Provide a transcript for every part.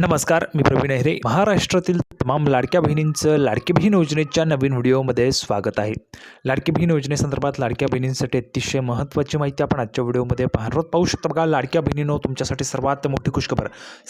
नमस्कार मी प्रवीण अहिरे महाराष्ट्रातील तमाम लाडक्या बहिणींचं लाडकी बहीण योजनेच्या नवीन व्हिडिओमध्ये स्वागत आहे. लाडकी बहीण योजनेसंदर्भात लाडक्या बहिणींसाठी अतिशय महत्त्वाची माहिती आपण आजच्या व्हिडिओमध्ये पाहणार पाहू शकता बघा लाडक्या बहिणीनं तुमच्यासाठी सर्वात मोठी खुशखबर.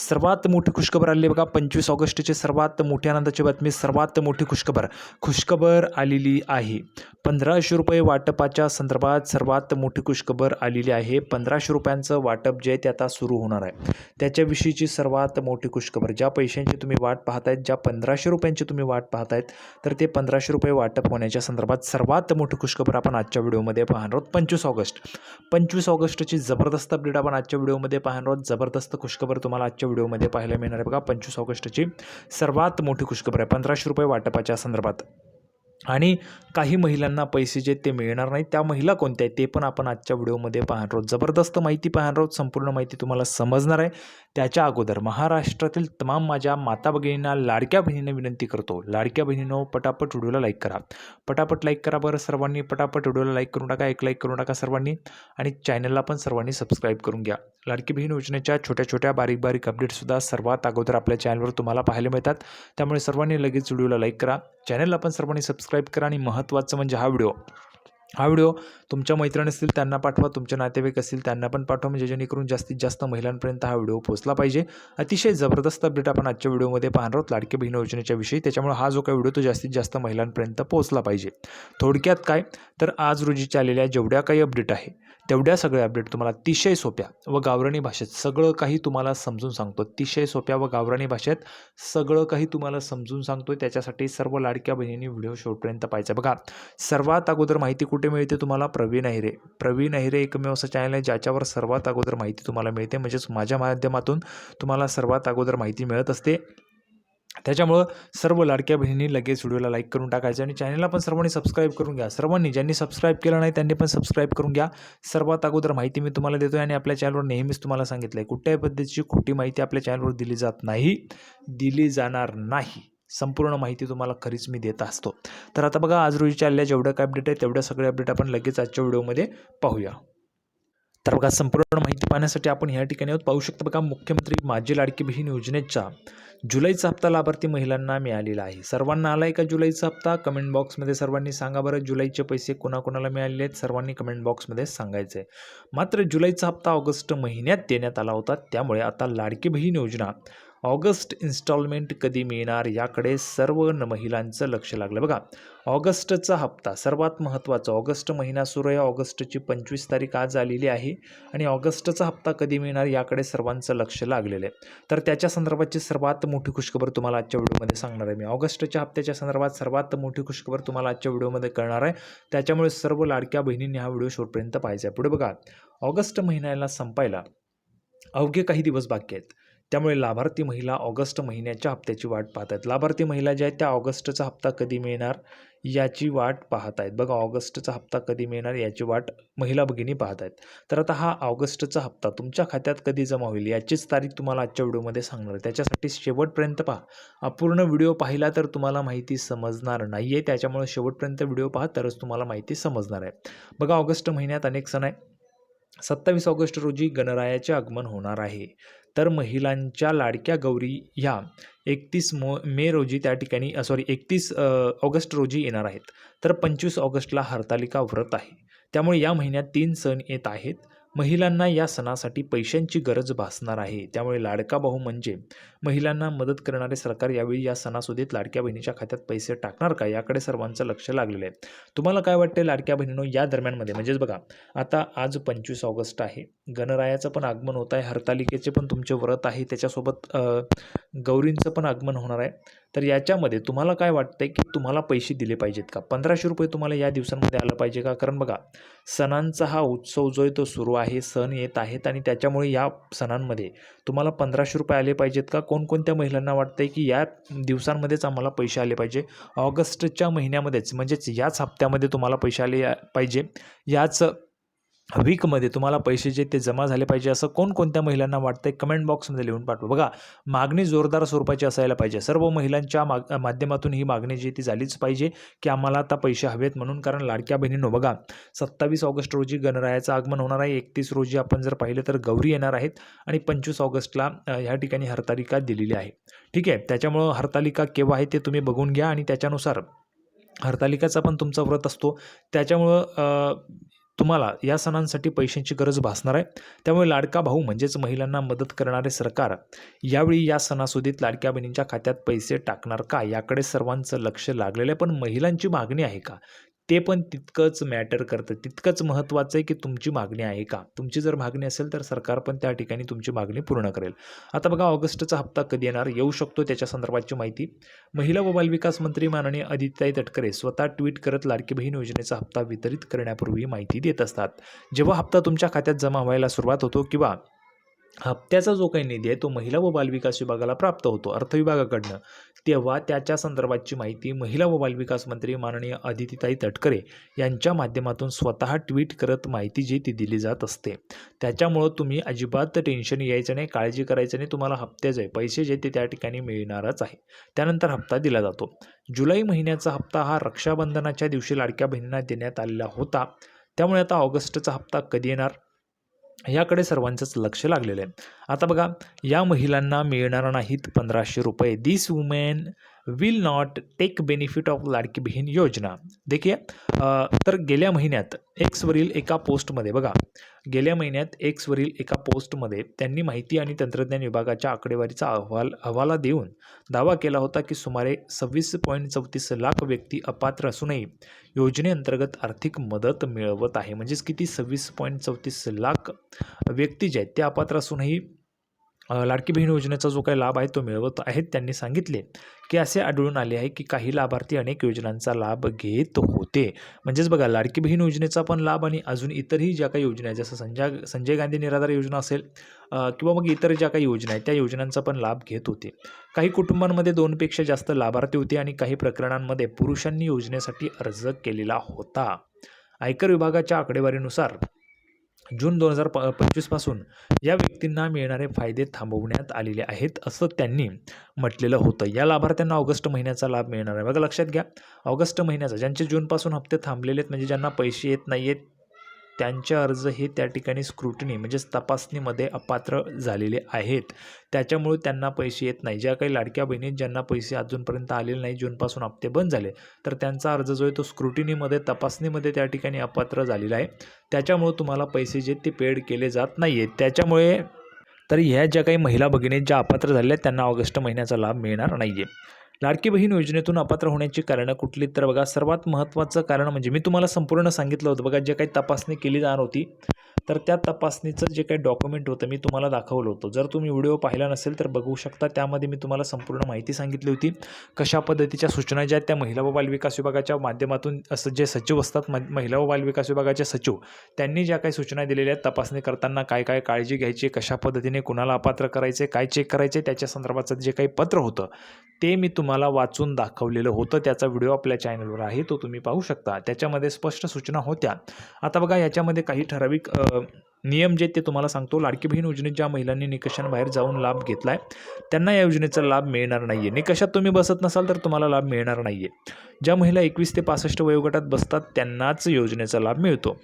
सर्वात मोठी खुशखबर आली आहे बघा पंचवीस ऑगस्टची सर्वात मोठी आनंदाची बातमी सर्वात मोठी खुशखबर. खुशखबर आलेली आहे. पंधराशे रुपये वाटपाच्या संदर्भात सर्वात मोठी खुशखबर आलेली आहे. पंधराशे रुपयांचं वाटप जे आहे ते आता सुरू होणार आहे. त्याच्याविषयीची सर्वात मोठी खुशखबर ज्या पैशांची तुम्ही वाट पाहतायत ज्या पंधराशे रुपयांची तुम्ही वाट पाहतायत तर ते पंधराशे रुपये वाटप होण्याच्या संदर्भात सर्वात मोठी खुशखबर आपण आजच्या व्हिडिओमध्ये पाहणार आहोत. पंचवीस ऑगस्ट. पंचवीस ऑगस्टची जबरदस्त अपडेट आपण आजच्या व्हिडिओमध्ये पाहणार आहोत. जबरदस्त खुशखबर तुम्हाला आजच्या व्हिडिओमध्ये पाहायला मिळणार आहे बघा. पंचवीस ऑगस्टची सर्वात मोठी खुशखबर आहे. पंधराशे रुपये वाटपाच्या संदर्भात. आणि काही महिलांना पैसे जे ते मिळणार नाहीत. त्या महिला कोणत्या आहेत ते पण आपण आजच्या व्हिडिओमध्ये पाहणार आहोत. जबरदस्त माहिती पाहणार आहोत. संपूर्ण माहिती तुम्हाला समजणार आहे. त्याच्या अगोदर महाराष्ट्रातील तमाम माझ्या माता भगिनींना लाडक्या बहिणींना विनंती करतो. लाडक्या बहिणीनो पटापट व्हिडिओला लाईक करा. पटापट लाईक करा बरं सर्वांनी. पटापट व्हिडिओला लाईक करून टाका एक लाईक करून टाका सर्वांनी. आणि चॅनलला पण सर्वांनी सबस्क्राईब करून घ्या. लाडकी बहीण योजनेच्या छोट्या छोट्या बारीक बारीक अपडेटसुद्धा सर्वात अगोदर आपल्या चॅनलवर तुम्हाला पाहायला मिळतात. त्यामुळे सर्वांनी लगेच व्हिडिओला लाईक करा. चॅनलला पण सर्वांनी सबस्क्राईब करा आणि महत्त्वाचं म्हणजे हा व्हिडिओ. हा व्हिडिओ तुमच्या मैत्रिणी असतील त्यांना पाठवा. तुमचे नातेवाईक असतील त्यांना पण पाठवा. म्हणजे जेणेकरून जास्तीत जास्त महिलांपर्यंत हा व्हिडिओ पोहोचला पाहिजे. अतिशय जबरदस्त अपडेट आपण आजच्या व्हिडिओमध्ये पाहणार आहोत. लाडके बहीण योजनेच्या विषयी. त्याच्यामुळे हा जो काही व्हिडिओ तो जास्तीत जास्त महिलांपर्यंत पोहोचला पाहिजे. थोडक्यात काय? तर आज रोजीच्या आलेल्या जेवढ्या काही अपडेट आहे तेवढ्या सगळ्या अपडेट तुम्हाला अतिशय सोप्या व गावरणी भाषेत सगळं काही तुम्हाला समजून सांगतो. अतिशय सोप्या व गावरणी भाषेत सगळं काही तुम्हाला समजून सांगतो त्याच्यासाठी सर्व लाडक्या बहिणींनी व्हिडिओ शेवटपर्यंत पाहायचा बघा सर्वात अगोदर माहिती कुठे कुठे मिळते तुम्हाला? प्रवीण अहिरे. प्रवीण अहिरे एकमेव असं चॅनल आहे ज्याच्यावर सर्वात अगोदर माहिती तुम्हाला मिळते. म्हणजेच माझ्या माध्यमातून तुम्हाला सर्वात अगोदर माहिती मिळत असते. त्याच्यामुळं सर्व लाडक्या बहिणी लगेच व्हिडिओला लाईक करून टाकायचं आणि चॅनलला पण सर्वांनी सबस्क्राईब करून घ्या. सर्वांनी ज्यांनी सबस्क्राईब केलं नाही त्यांनी पण सबस्क्राईब करून घ्या. सर्वात अगोदर माहिती मी तुम्हाला देतो आणि आपल्या चॅनलवर नेहमीच तुम्हाला सांगितलं आहे कुठल्याही पद्धतीची खोटी माहिती आपल्या चॅनलवर दिली जात नाही. दिली जाणार नाही. संपूर्ण माहिती तुम्हाला खरीच मी देत असतो. तर आता बघा आज रोजीच्या आल्या जेवढं काय अपडेट आहे तेवढ्या सगळे अपडेट आपण लगेच आजच्या व्हिडिओमध्ये पाहूया. तर बघा संपूर्ण माहिती पाहण्यासाठी आपण ह्या ठिकाणी आहोत. पाहू शकता बघा मुख्यमंत्री माझी लाडकी बहीण योजनेचा जुलैचा हप्ता लाभार्थी महिलांना मिळालेला आहे. सर्वांना आला आहे का जुलैचा हप्ता? कमेंट बॉक्समध्ये सर्वांनी सांगा बरं. जुलैचे पैसे कोणाकोणाला मिळालेले आहेत? सर्वांनी कमेंट बॉक्समध्ये सांगायचं आहे मात्र जुलैचा हप्ता ऑगस्ट महिन्यात देण्यात आला होता. त्यामुळे आता लाडकी बहीण योजना ऑगस्ट इन्स्टॉलमेंट कधी मिळणार याकडे सर्व न महिलांचं लक्ष लागलं. बघा ऑगस्टचा हप्ता सर्वात महत्त्वाचा ऑगस्ट महिना सुरू आहे ऑगस्टची पंचवीस तारीख आज आलेली आहे आणि ऑगस्टचा हप्ता कधी मिळणार याकडे सर्वांचं लक्ष लागलेलं आहे. तर त्याच्या संदर्भातची सर्वात मोठी खुशखबर तुम्हाला आजच्या व्हिडिओमध्ये सांगणार आहे. मी ऑगस्टच्या हप्त्याच्या संदर्भात सर्वात मोठी खुशखबर तुम्हाला आजच्या व्हिडिओमध्ये कळणार आहे. त्याच्यामुळे सर्व लाडक्या बहिणींनी हा व्हिडिओ शेवटपर्यंत पाहायचा आहे. पुढे बघा ऑगस्ट महिन्याला संपायला अवघे काही दिवस बाकी आहेत. त्यामुळे लाभार्थी महिला ऑगस्ट महिन्याच्या हप्त्याची वाट पाहत आहेत लाभार्थी महिला ज्या आहेत त्या ऑगस्टचा हप्ता कधी मिळणार याची वाट पाहत आहेत बघा ऑगस्टचा हप्ता कधी मिळणार याची वाट महिला भगिनी पाहत आहेत तर आता हा ऑगस्टचा हप्ता तुमच्या खात्यात कधी जमा होईल याचीच तारीख तुम्हाला आजच्या व्हिडिओमध्ये सांगणार आहे. त्याच्यासाठी शेवटपर्यंत पहा. अपूर्ण व्हिडिओ पाहिला तर तुम्हाला माहिती समजणार नाही आहे त्याच्यामुळे शेवटपर्यंत व्हिडिओ पहा तरच तुम्हाला माहिती समजणार आहे. बघा ऑगस्ट महिन्यात अनेक सण आहे सत्तावीस ऑगस्ट रोजी गणरायाचे आगमन होणार आहे. तर महिलांच्या लाडक्या गौरी ह्या एकतीस मो मे रोजी त्या ठिकाणी सॉरी एकतीस ऑगस्ट रोजी येणार आहेत. तर पंचवीस ऑगस्टला हरतालिका व्रत आहे. त्यामुळे या महिन्यात तीन सण येत आहेत. महिलांना या सणासाठी पैशांची गरज भासणार आहे. त्यामुळे लाडका भाऊ म्हणजे महिलांना मदत करणारे सरकार यावेळी या सणासुदीत लाडक्या बहिणीच्या खात्यात पैसे टाकणार का? याकडे सर्वांचं लक्ष लागलेलं आहे. तुम्हाला काय वाटते लाडक्या बहिणीनो या दरम्यानमध्ये? म्हणजेच बघा आता आज पंचवीस ऑगस्ट आहे. गणरायाचं पण आगमन होत आहे. हरतालिकेचे पण तुमचे व्रत आहे. त्याच्यासोबत गौरींचं पण आगमन होणार आहे. तर याच्यामध्ये तुम्हाला काय वाटतंय की तुम्हाला पैसे दिले पाहिजेत का? पंधराशे रुपये तुम्हाला या दिवसांमध्ये आलं पाहिजे का? कारण बघा सणांचा हा उत्सव जो आहे तो सुरू आहे सण येत आहेत आणि त्याच्यामुळे या सणांमध्ये तुम्हाला पंधराशे रुपये आले पाहिजेत का? कोणकोणत्या महिलांना वाटतंय की या दिवसांमध्येच आम्हाला पैसे आले पाहिजे? ऑगस्टच्या महिन्यामध्येच म्हणजेच याच हप्त्यामध्ये तुम्हाला पैसे आले पाहिजे. याच वीकमध्ये तुम्हाला पैसे जे ते जमा झाले पाहिजे असं कोणकोणत्या महिलांना वाटतंय कमेंट बॉक्समध्ये लिहून पाठवा. बघा मागणी जोरदार स्वरूपाची असायला पाहिजे. सर्व महिलांच्या माग माध्यमातून ही मागणी जी ती झालीच पाहिजे की आम्हाला आता पैसे हवेत म्हणून कारण लाडक्या बहिणींनो बघा सत्तावीस ऑगस्ट रोजी गणरायाचं आगमन होणार आहे. एकतीस रोजी आपण जर पाहिलं तर गौरी येणार आहेत आणि पंचवीस ऑगस्टला ह्या ठिकाणी हरतालिका दिलेली आहे. ठीक आहे? त्याच्यामुळं हरतालिका केव्हा आहे ते तुम्ही बघून घ्या आणि त्याच्यानुसार हरतालिकाचा पण तुमचा व्रत असतो. त्याच्यामुळं तुम्हाला या सणांसाठी पैशांची गरज भासणार आहे. त्यामुळे लाडका भाऊ म्हणजेच महिलांना मदत करणारे सरकार यावेळी या सणासुदीत लाडक्या बहिणींच्या खात्यात पैसे टाकणार का? याकडे सर्वांचं लक्ष लागलेलं आहे. पण महिलांची मागणी आहे का? ते पण तितकंच मॅटर करतं. तितकंच महत्त्वाचं आहे की तुमची मागणी आहे का? तुमची जर मागणी असेल तर सरकार पण त्या ठिकाणी तुमची मागणी पूर्ण करेल. आता बघा ऑगस्टचा हप्ता कधी येणार? येऊ शकतो त्याच्या संदर्भाची माहिती. महिला व बालविकास मंत्री माननीय आदित्यताई तटकरे स्वतः ट्विट करत लाडकी बहीण योजनेचा हप्ता वितरित करण्यापूर्वी माहिती देत असतात. जेव्हा हप्ता तुमच्या खात्यात जमा व्हायला सुरुवात होतो किंवा हप्त्याचा जो काही निधी आहे तो महिला व बालविकास विभागाला प्राप्त होतो अर्थ विभागाकडनं. तेव्हा त्याच्या संदर्भाची माहिती महिला व बालविकास मंत्री माननीय अदितीताई तटकरे यांच्या माध्यमातून स्वतः ट्विट करत माहिती जी ती दिली जात असते. त्याच्यामुळं तुम्ही अजिबात टेन्शन यायचं नाही काळजी करायचं नाही तुम्हाला हप्त्याचे पैसे जे ते त्या ठिकाणी मिळणारच आहे. त्यानंतर हप्ता दिला जातो. जुलै महिन्याचा हप्ता हा रक्षाबंधनाच्या दिवशी लाडक्या बहिणींना देण्यात आलेला होता. त्यामुळे आता ऑगस्टचा हप्ता कधी येणार? याकडे सर्वांचंच लक्ष लागलेलं आहे. आता बघा या महिलांना मिळणार नाहीत पंधराशे रुपये. This women will not take benefit of Ladki Bahin Yojana देखील तर गेल्या महिन्यात एक्सवरील एका पोस्टमध्ये बघा गेल्या महिन्यात एक्सवरील एका पोस्टमध्ये त्यांनी माहिती आणि तंत्रज्ञान विभागाच्या आकडेवारीचा अहवाल हवाला देऊन दावा केला होता की सुमारे सव्वीस पॉईंट चौतीस लाख व्यक्ती अपात्र असूनही योजनेअंतर्गत आर्थिक मदत मिळवत आहे. म्हणजेच किती? सव्वीस पॉईंट चौतीस लाख व्यक्ती जे आहेत ते अपात्र असूनही लाडकी बहीण योजनेचा जो काही लाभ आहे तो मिळवत आहेत त्यांनी सांगितले की असे आढळून आले आहे की काही लाभार्थी अनेक योजनांचा लाभ घेत होते. म्हणजेच बघा लाडकी बहीण योजनेचा पण लाभ आणि अजून इतरही ज्या काही योजना आहेत जसं संजय संजय गांधी निराधार योजना असेल किंवा मग इतर ज्या काही योजना आहेत त्या योजनांचा पण लाभ घेत होते. काही कुटुंबांमध्ये दोनपेक्षा जास्त लाभार्थी होते आणि काही प्रकरणांमध्ये पुरुषांनी योजनेसाठी अर्ज केलेला होता. आयकर विभागाच्या आकडेवारीनुसार जून दोन हजार प पंचवीसपासून या व्यक्तींना मिळणारे फायदे थांबवण्यात आलेले आहेत असं त्यांनी म्हटलेलं होतं. या लाभार्थ्यांना ऑगस्ट महिन्याचा लाभ मिळणार आहे. बघा लक्षात घ्या. ऑगस्ट महिन्याचा ज्यांचे जूनपासून हप्ते थांबलेले आहेत म्हणजे ज्यांना पैसे येत नाही आहेत त्यांचे अर्ज हे त्या ठिकाणी स्क्रुटनी म्हणजेच तपासणीमध्ये अपात्र झालेले आहेत. त्याच्यामुळे त्यांना पैसे येत नाही. ज्या काही लाडक्या बहिणी ज्यांना पैसे अजूनपर्यंत आलेले नाही जूनपासून हप्ते बंद झाले तर त्यांचा अर्ज जो आहे तो स्क्रुटिनीमध्ये तपासणीमध्ये त्या ठिकाणी अपात्र झालेला आहे. त्याच्यामुळे तुम्हाला पैसे जे ते पेड केले जात नाही आहेत त्याच्यामुळे तर ह्या ज्या काही महिला भगिनी ज्या अपात्र झाल्या आहेत त्यांना ऑगस्ट महिन्याचा लाभ मिळणार नाही आहे लाडकी बहीण योजनेतून अपात्र होण्याची कारणं कुठली? तर बघा सर्वात महत्त्वाचं कारण म्हणजे मी तुम्हाला संपूर्ण सांगितलं होतं. बघा जे काही तपासणी केली जाणार होती तर त्या तपासणीचं जे काही डॉक्युमेंट होतं मी तुम्हाला दाखवलं होतं. जर तुम्ही व्हिडिओ पाहिला नसेल तर बघू शकता त्यामध्ये मी तुम्हाला संपूर्ण माहिती सांगितली होती. कशा पद्धतीच्या सूचना ज्या आहेत त्या महिला व बालविकास विभागाच्या माध्यमातून असं जे सचिव असतात म- महिला व बालविकास विभागाचे सचिव त्यांनी ज्या काही सूचना दिलेल्या आहेत तपासणी करताना काय काय काळजी घ्यायची कशा पद्धतीने कुणाला अपात्र करायचे काय चेक करायचे त्याच्या संदर्भाचं जे काही पत्र होतं ते मी तुम्हाला वाचून दाखवलेलं होतं. त्याचा व्हिडिओ आपल्या चॅनलवर आहे तो तुम्ही पाहू शकता. त्याच्यामध्ये स्पष्ट सूचना होत्या. आता बघा याच्यामध्ये काही ठराविक नियम जे ते तुम्हाला सांगतो लाडकी बहीण योजनेत ज्या महिलांनी निकषांबाहेर जाऊन लाभ घेतला आहे त्यांना या योजनेचा लाभ मिळणार नाही आहे निकषात तुम्ही बसत नसाल तर तुम्हाला लाभ मिळणार नाही आहे ज्या महिला एकवीस ते पासष्ट वयोगटात बसतात त्यांनाच योजनेचा लाभ मिळतो.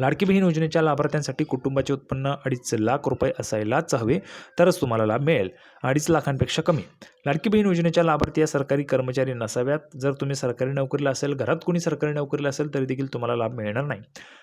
लाडकी बहीण योजनेच्या लाभार्थ्यांसाठी कुटुंबाचे उत्पन्न अडीच लाख रुपये असायलाच हवे तरच तुम्हाला लाभ मिळेल. अडीच लाखांपेक्षा कमी. लाडकी बहीण योजनेच्या लाभार्थी या सरकारी कर्मचारी नसाव्यात. जर तुम्ही सरकारी नोकरीला असेल घरात कोणी सरकारी नोकरीला असेल तरी देखील तुम्हाला लाभ मिळणार नाही.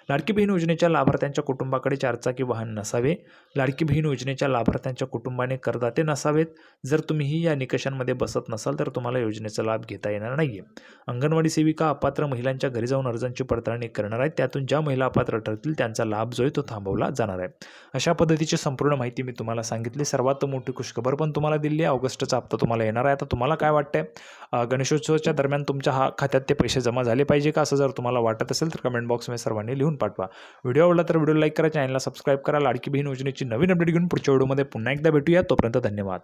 लाडकी बहीण योजनेच्या लाभार्थ्यांच्या कुटुंबाकडे चारचाकी वाहन नसावे. लाडकी बहीण योजनेच्या लाभार्थ्यांच्या कुटुंबाने करदाते नसावेत. जर तुम्हीही या निकषांमध्ये बसत नसाल तर तुम्हाला योजनेचा लाभ घेता येणार नाही आहे अंगणवाडी सेविका अपात्र महिलांच्या घरी जाऊन अर्जांची पडताळणी करणार आहेत. त्यातून ज्या महिला अपात्र ठरतील त्यांचा लाभ जो आहे तो थांबवला जाणार आहे. अशा पद्धतीची संपूर्ण माहिती मी तुम्हाला सांगितली. सर्वात मोठी खुशखबर पण तुम्हाला दिली आहे. ऑगस्टचा हप्ता तुम्हाला येणार आहे. आता तुम्हाला काय वाटतंय? गणेशोत्सवाच्या दरम्यान तुमच्या हा खात्यात ते पैसे जमा झाले पाहिजे का? असं जर तुम्हाला वाटत असेल तर कमेंट बॉक्समध्ये सर्वांनी लिहून पाठवा. व्हिडिओ आवडला तर व्हिडिओ लाईक करा चॅनलला सबस्क्राईब करा. लाडकी बहीण योजनेची नवीन अपडेट घेऊन पुढच्या व्हिडिओमध्ये पुन्हा एकदा भेटूया. तोपर्यंत धन्यवाद.